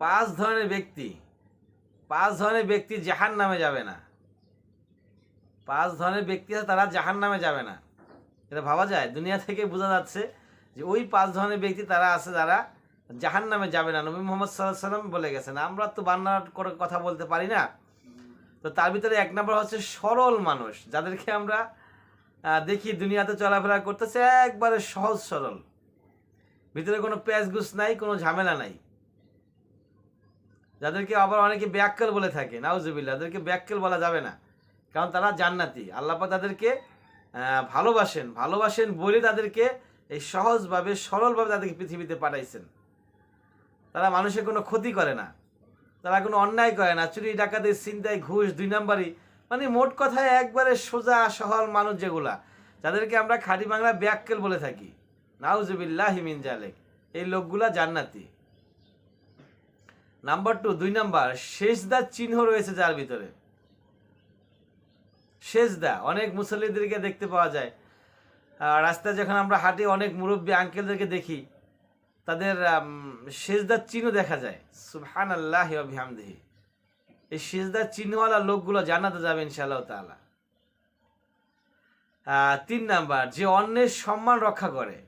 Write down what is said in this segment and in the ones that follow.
পাঁচ ধরনের ব্যক্তি, পাঁচ ধরনের ব্যক্তি জাহান নামে যাবে না। পাঁচ ধরনের ব্যক্তি আছে, তারা জাহান নামে যাবে না। এটা ভাবা যায়? দুনিয়া থেকে বোঝা যাচ্ছে যে ওই পাঁচ ধরনের ব্যক্তি তারা আছে যারা জাহান নামে যাবে না। নবী মোহাম্মদ সাল্লাহ সাল্লাম বলে গেছেন, আমরা তো বান্না করে কথা বলতে পারি না। তো তার ভিতরে এক নম্বর হচ্ছে সরল মানুষ, যাদেরকে আমরা দেখি দুনিয়াতে চলাফেরা করতেছে, একবারে সহজ সরল। ভিতরে কোনো প্যাঁচ গুছ নাই, কোনো ঝামেলা নাই। যাদেরকে আবার অনেকে ব্যাককেল বলে থাকে নাউজুবিল্লা তাদেরকে ব্যাককেল বলা যাবে না। কারণ তারা জান্নাতি। আল্লাপা তাদেরকে ভালোবাসেন ভালোবাসেন বলে তাদেরকে এই সহজভাবে, সরলভাবে তাদেরকে পৃথিবীতে পাঠাইছেন। তারা মানুষের কোনো ক্ষতি করে না। তারা কোনো অন্যায় করে না। চুরি, ডাকাতি চিন্তায় ঘুষ, দুই নাম্বারই। মানে মোট কথায় একবারে সোজা, সহল মানুষ যেগুলা, যাদেরকে আমরা খাঁটি বাংলা ব্যাককেল বলে থাকি। নাউজুবিল্লাহ হিমিন জালেক। এই লোকগুলা জান্নাতি। নাম্বার টু দুই নাম্বার শেষদার চিহ্ন রয়েছে যার ভিতরে। শেষদা অনেক মুসল্লিদেরকে দেখতে পাওয়া যায়। রাস্তায় যখন আমরা হাঁটি অনেক মুরব্বী আঙ্কেলদেরকে দেখি তাদের সেজদার চিহ্ন দেখা যায়। সুবহান আল্লাহ অভিহামদেহি এই সেজদার চিহ্নওয়ালা লোকগুলো জানাতে যাবে ইনশাআল্লাহ তাআলা। আহ, তিন নাম্বার যে অন্যের সম্মান রক্ষা করে।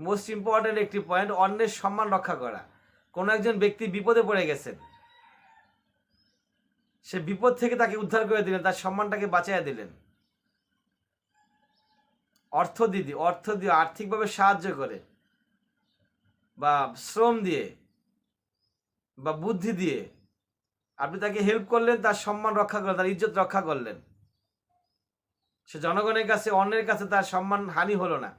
মোস্ট ইম্পর্টেন্ট একটি পয়েন্ট অন্যের সম্মান রক্ষা করা। কোনো একজন ব্যক্তি বিপদে পড়ে গেছেন, সে বিপদ থেকে তাকে উদ্ধার করে দিলেন, তার সম্মানটাকে বাঁচাইয়া দিলেন। অর্থ দিদি অর্থ দিয়ে আর্থিকভাবে সাহায্য করে, বা শ্রম দিয়ে, বা বুদ্ধি দিয়ে আপনি তাকে হেল্প করলেন, তার সম্মান রক্ষা করলেন, তার ইজ্জত রক্ষা করলেন। সে জনগণের কাছে, অন্যের কাছে তার সম্মান হানি হলো না।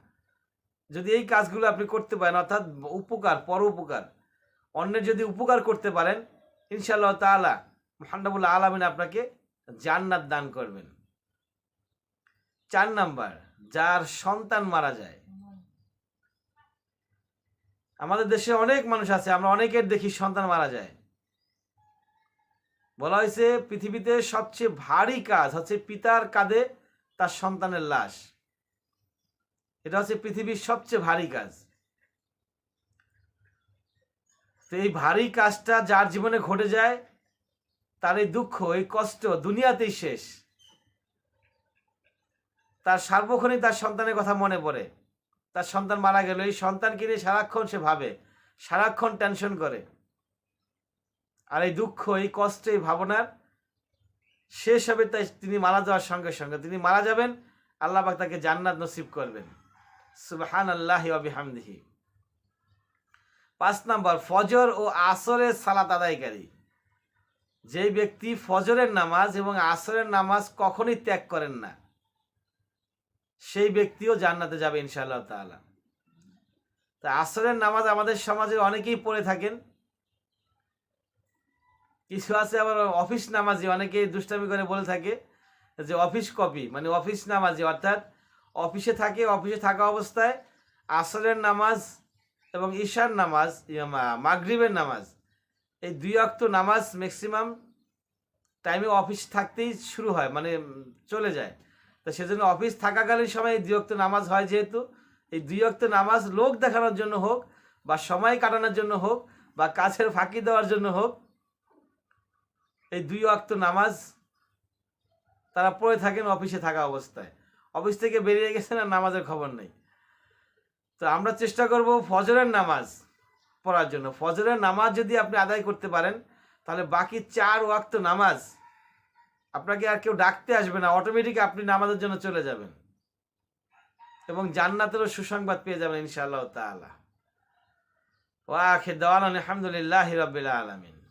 যদি এই কাজগুলো আপনি করতে পারেন, অর্থাৎ উপকার পর উপকার অন্যের যদি উপকার করতে পারেন, ইনশাআল্লাহ তাআলা মহানবুল আলমিন আপনাকে জান্নাত দান করবেন। চার নাম্বার, যার সন্তান মারা যায়। আমাদের দেশে অনেক মানুষ আছে, আমরা অনেকের দেখি সন্তান মারা যায়। বলা হয়েছে, পৃথিবীতে সবচেয়ে ভারী কাজ হচ্ছে পিতার কাঁধে তার সন্তানের লাশ। এটা হচ্ছে পৃথিবীর সবচেয়ে ভারী কাজ। তো এই ভারী কাজটা যার জীবনে ঘটে যায়, তার এই দুঃখ, এই কষ্ট দুনিয়াতেই শেষ। তার সার্বক্ষণিক তার সন্তানের কথা মনে পড়ে। তার সন্তান মারা গেল, এই সন্তানকে নিয়ে সারাক্ষণ সে ভাবে, সারাক্ষণ টেনশন করে। আর এই দুঃখ, এই কষ্ট, এই ভাবনার শেষ হবে তাই তিনি মারা যাওয়ার সঙ্গে সঙ্গে। তিনি মারা যাবেন, আল্লাহ পাক তাকে জান্নাত নসিব করবেন। সুবহান আল্লাহ হামদিহি পাঁচ নম্বর, ফজর ও আসরের সালাত আদায়কারী। যেই ব্যক্তি ফজরের নামাজ এবং আসরের নামাজ কখনই ত্যাগ করেন না, সেই ব্যক্তিও জান্নাতে যাবে ইনশাআল্লাহ তাআলা। তা আসরের নামাজ আমাদের সমাজে অনেকেই পড়ে থাকেন। কিছু আছে আবার অফিস নামাজি অনেকেই দুষ্টামি করে বলে থাকে যে অফিস কপি মানে অফিস নামাজি, অর্থাৎ অফিসে থাকে, অফিসে থাকা অবস্থায় আসরের নামাজ এবং ঈশার নামাজ মাগরিবের নামাজ, এই দুই অক্ত নামাজ ম্যাক্সিমাম টাইমে অফিস থাকতেই শুরু হয় মানে চলে যায়। তো সেজন্য অফিস থাকাকালীন সময় এই দুই অক্ত নামাজ হয় যেহেতু, এই দুই অক্ত নামাজ লোক দেখানোর জন্য হোক বা সময় কাটানোর জন্য হোক বা কাছের ফাঁকি দেওয়ার জন্য হোক, এই দুই অক্ত নামাজ তারা পড়ে থাকেন অফিসে থাকা অবস্থায়। অফিস থেকে বেরিয়ে গেছেন আর নামাজের খবর নেই। তো আমরা চেষ্টা করব ফজরের নামাজ পড়ার জন্য। ফজরের নামাজ যদি আপনি আদায় করতে পারেন, তাহলে বাকি চার ওয়াক্ত নামাজ আপনাকে আর কেউ ডাকতে আসবে না অটোমেটিক আপনি নামাজের জন্য চলে যাবেন। এবং জান্নাতেরও সুসংবাদ পেয়ে যাবেন ইনশাআল্লাহ তাআলা। ওয়া আখির দাওয়ানা আলহামদুলিল্লাহি রাব্বিল আলামিন।